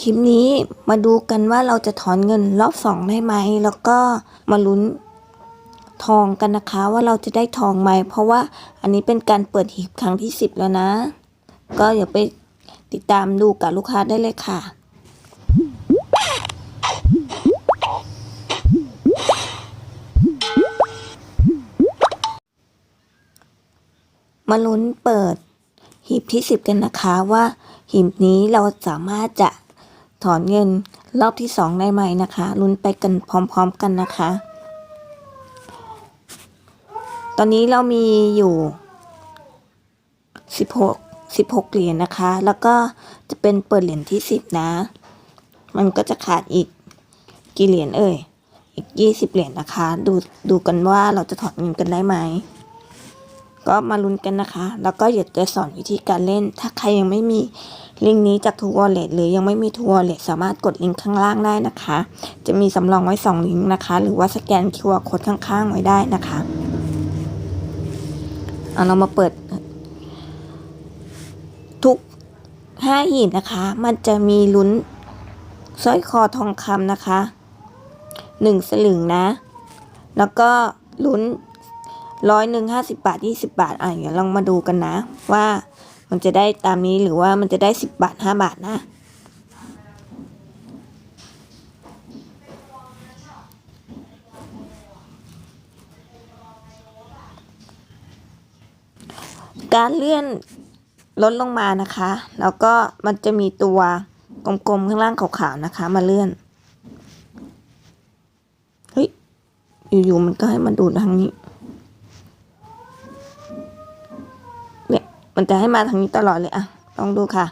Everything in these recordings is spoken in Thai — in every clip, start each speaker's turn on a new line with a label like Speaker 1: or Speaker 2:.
Speaker 1: คลิปนี้มาดูกันว่าเราจะถอนเงินรอบสองได้ไหม แล้วก็มาลุ้นทองกันนะคะว่าเราจะได้ทองไหม เพราะว่าอันนี้เป็นการเปิดหีบครั้งที่สิบแล้วนะ ก็อย่าไปติดตามดูกับลูกค้าได้เลยค่ะมาลุ้นเปิดหีบที่สิบกันนะคะว่าหีบนี้เราสามารถจะ ถอนเงินรอบที่สองได้ไหมนะคะลุ้นไปกันพร้อม ๆกันนะคะ ตอนนี้เรามีอยู่สิบหกสิบหกเหรียญนะคะ แล้วก็จะเป็นเปิดเหรียญที่สิบนะ มันก็จะขาดอีกกี่เหรียญเอ่ย อีกยี่สิบเหรียญนะคะ ดูดูกันว่าเราจะถอนเงินกันได้ไหม ก็มาลุ้นกันนะคะ แล้วก็เดี๋ยวจะสอนวิธีการเล่น ถ้าใครยังไม่มีลิงก์นี้จากทูวอลเล็ตหรือยังไม่มีทูวอลเล็ตสามารถกดลิงก์ข้างล่างได้นะคะ จะมีสำรองไว้ 2 ลิงก์นะคะ หรือว่าสแกน QR โค้ดข้างๆ ไว้ได้นะคะเอาเรามาเปิด ทุก5หีบนะคะ มันจะมีลุ้นสร้อยคอทองคำนะคะ 1 สลึงนะ แล้วก็ลุ้น ร้อยหนึ่งห้าสิบาทยี่สิบาทอะเดี๋ยวลองมาดูกันนะ ว่ามันจะได้ตามนี้หรือว่ามันจะได้สิบบาทห้าบาทนะการเลื่อนลดลงมานะคะ แล้วก็มันจะมีตัวกลมๆข้างล่างขาวๆนะคะ มาเลื่อน เฮ้ย อยู่ๆมันก็ให้มันดูดทางนี้ เนี่ย มันจะให้มาทางนี้ตลอดเลยอะลองดูค่ะ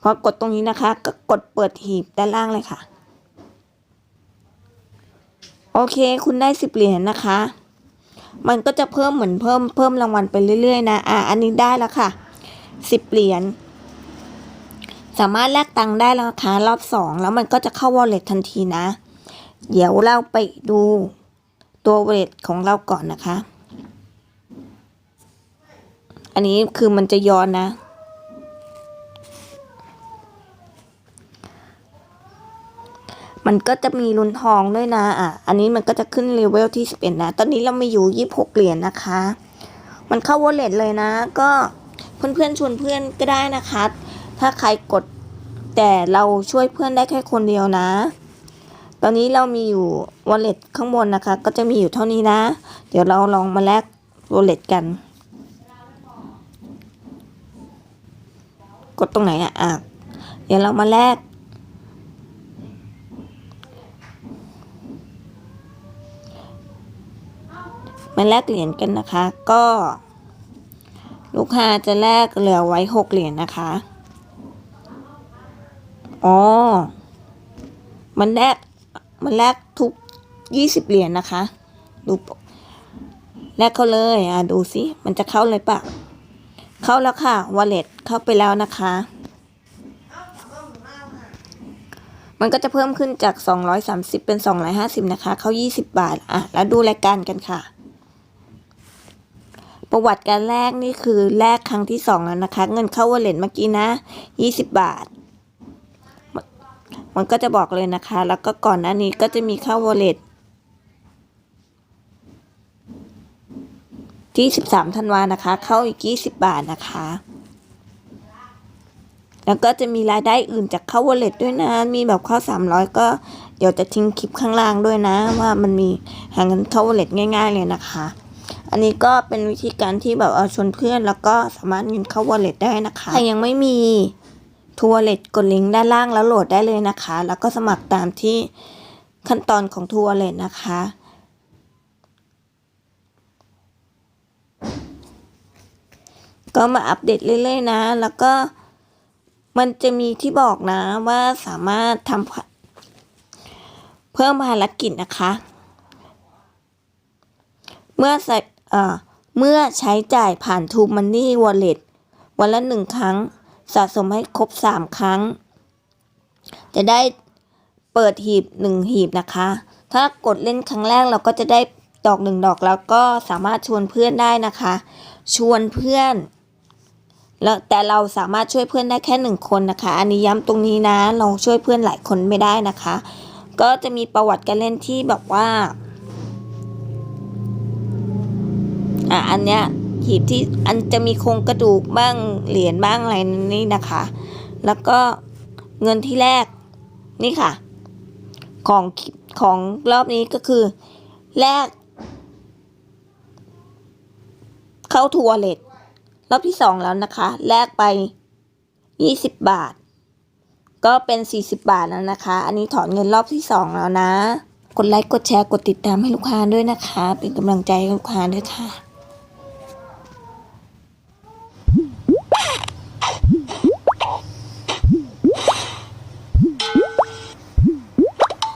Speaker 1: พอกดตรงนี้นะคะ ก็กดเปิดหีบด้านล่างเลยค่ะ โอเค คุณได้สิบเหรียญนะคะ มันก็จะเพิ่มเหมือนเพิ่มเพิ่มรางวัลไปเรื่อยๆ นะ อะ อันนี้ได้แล้วค่ะสิบเหรียญ สามารถแลกตังค์ได้แล้วนะคะรอบสองแล้วมันก็จะเข้าวอลเล็ตทันทีนะ เดี๋ยวเราไปดูตัววอลเล็ตของเราก่อนนะคะ อันนี้คือมันจะย้อนนะ มันก็จะมีลุ้นทองด้วยนะ อะ อันนี้มันก็จะขึ้นเลเวลที่สิบเอ็ดนะ ตอนนี้เราไม่อยู่ยี่หกเหรียญนะคะ มันเข้าวอลเล็ตเลยนะ ก็เพื่อนๆชวนเพื่อนก็ได้นะคะ ถ้าใครกดแต่เราช่วยเพื่อนได้แค่คนเดียวนะ ตอนนี้เรามีอยู่วอลเล็ตข้างบนนะคะ ก็จะมีอยู่เท่านี้นะ เดี๋ยวเราลองมาแลกวอลเล็ตกัน กดตรงไหนอะอะเดี๋ยวเรามาแลกมาแลกเหรียญกันนะคะ ก็ ลูกค้าจะแลกเหลือไว้หกเหรียญนะคะ อ๋อ มันแลกมันแลกทุกยี่สิบเหรียญนะคะ ดูแลกเขาเลย อะ ดูสิ มันจะเข้าเลยปะ เข้าแล้วค่ะวอลเล็ตเข้าไปแล้วนะคะ มันก็จะเพิ่มขึ้นจาก 230 เป็น 250 นะคะ เข้า 20 บาท อะ แล้วดูรายการกันค่ะ ประวัติการแลกนี่คือแลกครั้งที่สองแล้วนะคะ เงินเข้าวอลเล็ตเมื่อกี้นะ 20 บาท มันก็จะบอกเลยนะคะ แล้วก็ก่อนหน้านี้ก็จะมีเข้าว ที่13ธันวานะคะ เข้าอีก20บาทนะคะ แล้วก็จะมีรายได้อื่นจากเข้าวอลเล็ตด้วยนะ มีแบบเข้า300ก็เดี๋ยวจะทิ้งคลิปข้างล่างด้วยนะ ว่ามันมีหาเงินเข้าวอลเล็ตง่าย ๆ เลยนะคะ อันนี้ก็เป็นวิธีการที่แบบเอาชวนเพื่อน แล้วก็สามารถเงินเข้าวอลเล็ตได้นะคะถ้ายังไม่มีทัวร์เล็ตกดลิงก์ด้านล่างแล้วโหลดได้เลยนะคะ แล้วก็สมัครตามที่ขั้นตอนของทัวร์เล็ตนะคะ ก็มาอัปเดตเรื่อยๆนะ แล้วก็มันจะมีที่บอกนะว่าสามารถทำเพิ่มภารกิจนะคะ เมื่อใส่เมื่อใช้จ่ายผ่าน t ูมันนี่วอลเล็ตวันละหนึ่งครั้ง สะสมให้ครบสามครั้ง จะได้เปิดหีบหนึ่งหีบนะคะ ถ้ากดเล่นครั้งแรกเราก็จะได้ดอกหนึ่งดอกแล้วก็สามารถชวนเพื่อนได้นะคะ ชวนเพื่อน แล้วแต่เราสามารถช่วยเพื่อนได้แค่หนึ่งคนนะคะ อันนี้ย้ำตรงนี้นะ เราช่วยเพื่อนหลายคนไม่ได้นะคะ ก็จะมีประวัติการเล่นที่แบบว่าอะอันเนี้ยหีบที่อันจะมีโครงกระดูกบ้างเหรียญบ้างอะไรนี่นะคะ แล้วก็เงินที่แรกนี่ค่ะ ของของรอบนี้ก็คือแรก เข้าทัวร์เลท รอบที่สองแล้วนะคะ แลกไปยี่สิบบาท ก็เป็นสี่สิบบาทแล้วนะคะ อันนี้ถอนเงินรอบที่สองแล้วนะ กดไลค์ กดแชร์ กดติดตามให้ลูกค้าด้วยนะคะ เป็นกำลังใจให้ลูกค้าด้วยค่ะ